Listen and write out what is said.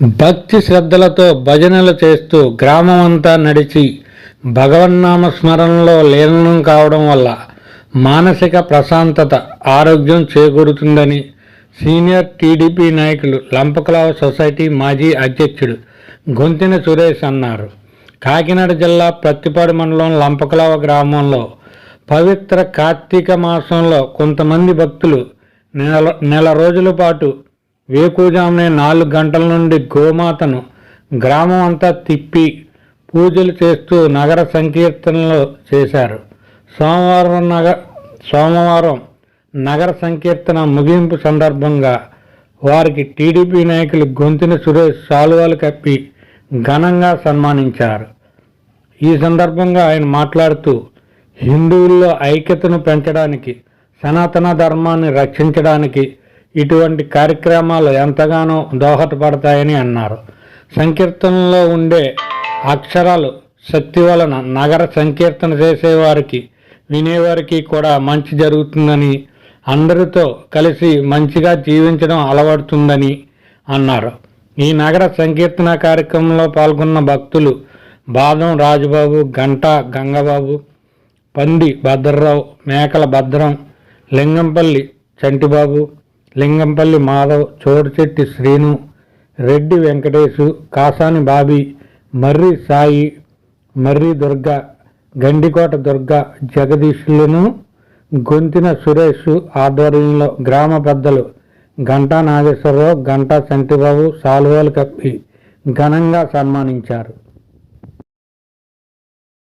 భక్తి శ్రద్ధలతో భజనలు చేస్తూ గ్రామం అంతా నడిచి భగవన్నామ స్మరణలో లీనం కావడం వల్ల మానసిక ప్రశాంతత ఆరోగ్యం చేకూరుతుందని సీనియర్ టీడీపీ నాయకులు లంపకలావ సొసైటీ మాజీ అధ్యక్షుడు గొంతిన సురేష్ అన్నారు. కాకినాడ జిల్లా ప్రత్తిపాడు మండలం లంపకలావ గ్రామంలో పవిత్ర కార్తీక మాసంలో కొంతమంది భక్తులు నెల నెల రోజుల పాటు వేకుజామునే నాలుగు గంటల నుండి గోమాతను గ్రామం అంతా తిప్పి పూజలు చేస్తూ నగర సంకీర్తనలు చేశారు. సోమవారం నగ సోమవారం నగర సంకీర్తన ముగింపు సందర్భంగా వారికి టీడీపీ నాయకులు గొంతున సురేష్ సాలువాలు కప్పి ఘనంగా సన్మానించారు. ఈ సందర్భంగా ఆయన మాట్లాడుతూ హిందువుల్లో ఐక్యతను పెంచడానికి సనాతన ధర్మాన్ని రక్షించడానికి ఇటువంటి కార్యక్రమాలు ఎంతగానో దోహదపడతాయని అన్నారు. సంకీర్తనలో ఉండే అక్షరాలు శక్తి వలన నగర సంకీర్తన చేసేవారికి వినేవారికి కూడా మంచి జరుగుతుందని అందరితో కలిసి మంచిగా జీవించడం అలవడుతుందని అన్నారు. ఈ నగర సంకీర్తన కార్యక్రమంలో పాల్గొన్న భక్తులు బాదం రాజుబాబు గంట గంగబాబు పంది భద్రరావు మేకల భద్రం లింగంపల్లి చంటిబాబు లింగంపల్లి మాధవ్ చోటుచెట్టి శ్రీను రెడ్డి వెంకటేశు కాసాని బాబీ మర్రి సాయి మర్రి దుర్గ గండికోట దుర్గ జగదీశులను గొంతిన సురేష్ ఆధ్వర్యంలో గ్రామ పెద్దలు గంటా నాగేశ్వరరావు గంటా చంటిబాబు సాల్వాలు కప్పి ఘనంగా సన్మానించారు.